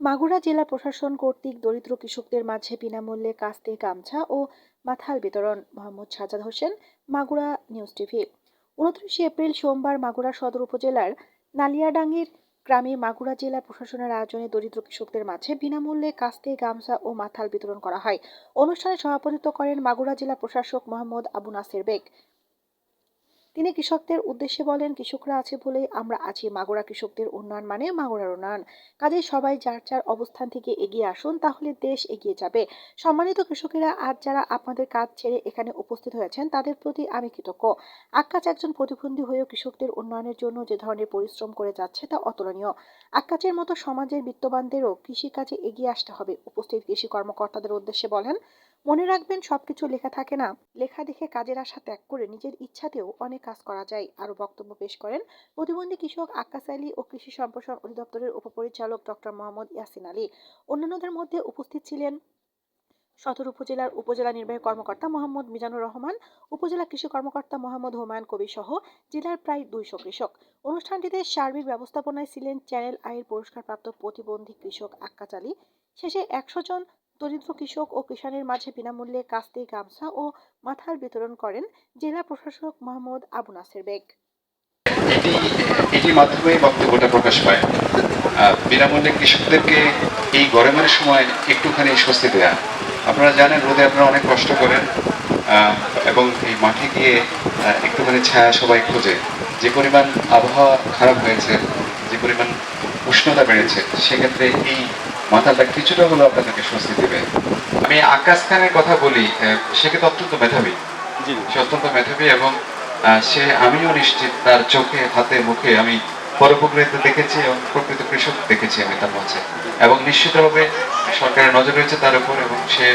মাগুরা জেলা প্রশাসন কর্তৃক দরিদ্র কৃষকদের মাঝে বিনামূল্যে কাস্তে গামছা ও মাথাল বিতরণ। Mohammad Sajjad Hossain, Magura news TV. উনত্রিশে এপ্রিল সোমবার মাগুরা সদর উপজেলার নালিয়াডাঙ্গির গ্রামে মাগুরা জেলা প্রশাসনের আয়োজনে দরিদ্র কৃষকদের মাঝে বিনামূল্যে কাস্তে গামছা ও মাথাল বিতরণ করা হয়। অনুষ্ঠানে সভাপতিত্ব করেন মাগুরা জেলা প্রশাসক মোহাম্মদ আবু নাসের বেগ। তিনি কৃষকদের উদ্দেশ্যে বলেন, কৃষকরা আছে বলেই আমরা আছি। মাগুরা কৃষকদের উন্নয়ন মানে মাগুরার উন্নয়ন। কাজে সবাই যার যার অবস্থান থেকে এগিয়ে আসুন, তাহলে দেশ এগিয়ে যাবে। সম্মানিত কৃষকেরা, আজ যারা আপনাদের কাজ ছেড়ে এখানে উপস্থিত হয়েছেন, তাদের প্রতি আমি কৃতজ্ঞ। আক্কাচ একজন প্রতিবন্ধী হয়েও কৃষকদের উন্নয়নের জন্য যে ধরনের পরিশ্রম করে যাচ্ছে, তা অতুলনীয়। আক্কাচের মতো সমাজের বিত্তবানদেরও কৃষিকাজে এগিয়ে আসতে হবে। উপস্থিত কৃষি কর্মকর্তাদের উদ্দেশ্যে বলেন মনে রাখবেন, সবকিছু লেখা থাকে না। লেখা দেখে কাজের আশা ত্যাগ করে নিজের ইচ্ছাতেও অনেক কাজ করা যায়, আরও বক্তব্য পেশ করেন প্রতিবন্ধী কৃষক আক্কাস আলী ও কৃষি সম্প্রসারণ অধিদপ্তরের উপপরিচালক ডক্টর মোহাম্মদ ইয়াসিন আলী। অন্যান্যদের মধ্যে উপস্থিত ছিলেন সদর উপজেলার উপজেলা নির্বাহী কর্মকর্তা মোহাম্মদ মিজানুর রহমান, উপজেলা কৃষি কর্মকর্তা মোহাম্মদ হুমায়ুন কবি সহ জেলার প্রায় দুইশো কৃষক। অনুষ্ঠানটিতে সার্বিক ব্যবস্থাপনায় ছিলেন চ্যানেল আইয়ের পুরস্কারপ্রাপ্ত প্রতিবন্ধী কৃষক আক্কাস আলী। শেষে একশো জন দরিদ্র কৃষক ও কিষানের মাঝে বিনামূল্যে কাস্তে গামছা ও মাথার বিতরণ করেন জেলা প্রশাসক মোহাম্মদ আবু নাসের বেগ। এটি মাধ্যমে বক্তব্যটা প্রকাশ পায়। বিনামূল্যে কৃষকদেরকে এই গরমের সময় একটুখানি স্বস্তি দেয়া। আপনারা জানেন, রোদে আপনারা অনেক কষ্ট করেন এবং এই মাঠে গিয়ে একটুখানি ছায়া সবাই খোঁজে। যে পরিমাণ আবহাওয়া খারাপ হয়েছে, যে পরিমাণ উষ্ণতা বেড়েছে, সেক্ষেত্রে এই মাথাটা কিছুটা হলেও আপনাদেরকে স্বস্তি দেবে। আমি আকাশ খানের কথা বলি সে কিন্তু অত্যন্ত মেধাবী। সে অত্যন্ত মেধাবী এবং সে আমিও নিশ্চিত তার চোখে হাতে মুখে আমি পরোপকৃত দেখেছি এবং প্রকৃত কৃষক দেখেছি আমি তার মাঝে। এবং নিশ্চিতভাবে সরকারের নজর রয়েছে তার উপর এবং সে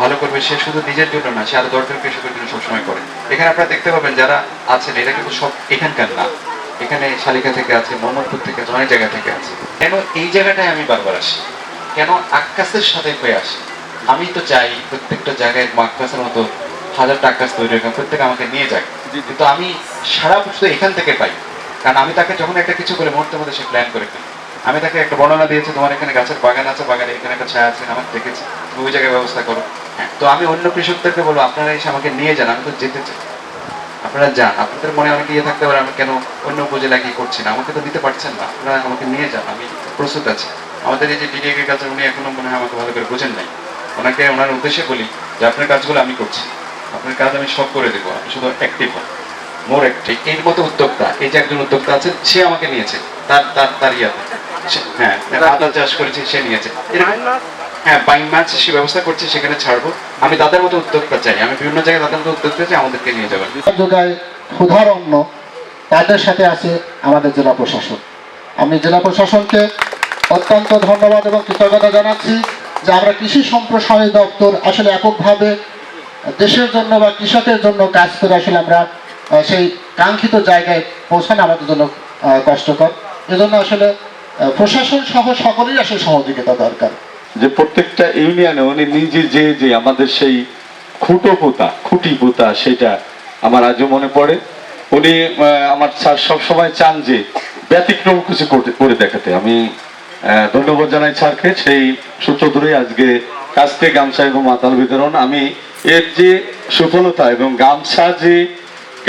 ভালো করবে। সে শুধু নিজের জন্য না সে আরও দরকার কৃষকের জন্য সবসময় করে। এখানে আপনারা দেখতে পাবেন যারা আছেন এরা কিন্তু সব এখানকার না। এখানে শালিকা থেকে আছে মোহাম্মদপুর থেকে আছে অনেক জায়গা থেকে আছে। কেন এই জায়গাটায় আমি বারবার আসি? কেন আকাশের সাথে হয়ে আসে? আমি তো চাই প্রত্যেকটা জায়গায় আকাশের মতো হাজার টাকা তৈরি হয় প্রত্যেকে আমাকে নিয়ে যায়। কিন্তু আমি সারা বছর এখান থেকে পাই। কারণ আমি তাকে যখন একটা কিছু করে মুহূর্তের মধ্যে সে প্ল্যান করে ফেলি। আমি তাকে একটা বর্ণনা দিয়েছি তোমার এখানে গাছের বাগান আছে বাগানে এখানে একটা ছায়া আছে আমার দেখেছি। তুমি ওই জায়গায় ব্যবস্থা করো। হ্যাঁ তো আমি অন্য কৃষকদেরকে বলব আপনারা এসে আমাকে নিয়ে যান আমি তো যেতে চাই। আপনারা যান আপনাদের মনে অনেক ইয়ে থাকতে পারে আমি কেন অন্য উপজেলা কি করছি না? আমাকে তো দিতে পারছেন না। আপনারা আমাকে নিয়ে যান আমি প্রস্তুত আছি। আমাদের এই যে ডিডি এগ্রিকালচার উনি এখনও মনে হয় আমাকে ভালো করে বোঝেন নাই। ওনাকে ওনার উদ্দেশ্যে বলি যে আপনার কাজগুলো আমি করছি। আপনার কাজ আমি সব করে দেবো। আপনি শুধু অ্যাক্টিভ হন। মোর অ্যাক্টিভ এর মতো উদ্যোক্তা এই যে একজন উদ্যোক্তা আছে সে আমাকে নিয়েছে। তার তার তার ইয়াতে। হ্যাঁ আদা চাষ করেছে সে নিয়েছে। এরকম হ্যাঁ বাইং মাছ সে ব্যবস্থা করছে সেখানে ছাড়বো। আমি তাদের মতো উদ্যোক্তা চাই। আমি বিভিন্ন জায়গায় তাদের মতো উদ্যোক্তা চাই আমাদেরকে নিয়ে যাবেন। যোগায় ক্ষুধার অন্ন তাদের সাথে আছে আমাদের জেলা প্রশাসন। আমি জেলা প্রশাসনকে অত্যন্ত ধন্যবাদ এবং কৃতজ্ঞতা জানাচ্ছি যে আমরা কৃষি সম্প্রসারণ দপ্তর আসলে এককভাবে দেশের জন্য বা কৃষকের জন্য কাজ করে আসলে আমরা সেই কাঙ্ক্ষিত জায়গায় পৌঁছানো আমাদের জন্য কষ্টকর। এজন্য আসলে প্রশাসন সহ সকলেই আসলে সহযোগিতা দরকার। যে প্রত্যেকটা ইউনিয়নে উনি নিজে যে যে আমাদের সেই খুঁটো পোতা খুঁটি পোতা সেটা আমার আজও মনে পড়ে। উনি আমার স্যার সবসময় চান যে ব্যতিক্রম কিছু করে দেখাতে। আমি ধন্যবাদ জানাই স্যারকে। সেই সূত্র ধরে আজকে কাস্তে গামছা এবং মাতাল বিতরণ। আমি এর যে সফলতা এবং গামছা যে,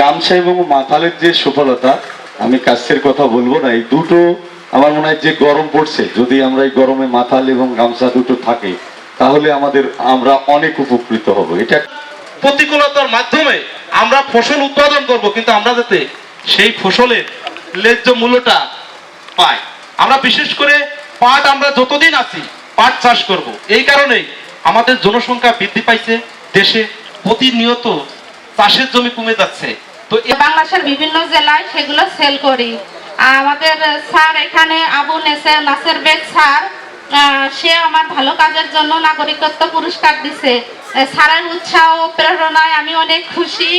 গামছা এবং মাতালের যে সফলতা, আমি কাস্তের কথা বলব না। এই দুটো আমার মনে হয় যে গরম পড়ছে, যদি আমরা এই গরমে মাথাল এবং গামছা দুটো থাকে, তাহলে আমাদের, আমরা অনেক উপকৃত হব। এটা প্রতিকূলতার মাধ্যমে আমরা ফসল উৎপাদন করব, কিন্তু আমরা যাতে সেই ফসলের ন্যায্য মূল্যটা পাই। আমরা বিশেষ করে পাট আমরা যতদিন আছি পাট চাষ করব। এই কারণেই আমাদের জনসংখ্যা বৃদ্ধি পাইছে, দেশে প্রতিনিয়ত চাষের জমি কমে যাচ্ছে। তো বাংলাদেশের বিভিন্ন জেলায় সেগুলো সেল করি। আমাদের স্যার এখানে আবু নেসে নাসের বেগ স্যার সে আমার ভালো কাজের জন্য নাগরিকত্ব পুরস্কার দিছে। স্যারের উৎসাহ প্রেরণায় আমি অনেক খুশি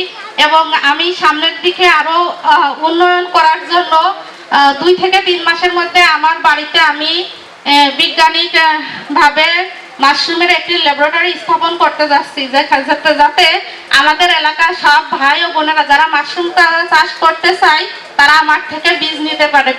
এবং আমি সামনের দিকে আরও উন্নয়ন করার জন্য দুই থেকে তিন মাসের মধ্যে আমার বাড়িতে আমি বিজ্ঞানিকভাবে ভাবে মাশরুমের একটি ল্যাবরেটরি স্থাপন করতে যাচ্ছি, যে- যাতে আমাদের এলাকার সব ভাই ও বোনেরা যারা মাশরুম চাষ করতে চায়, তারা আমার থেকে বীজ নিতে পারে।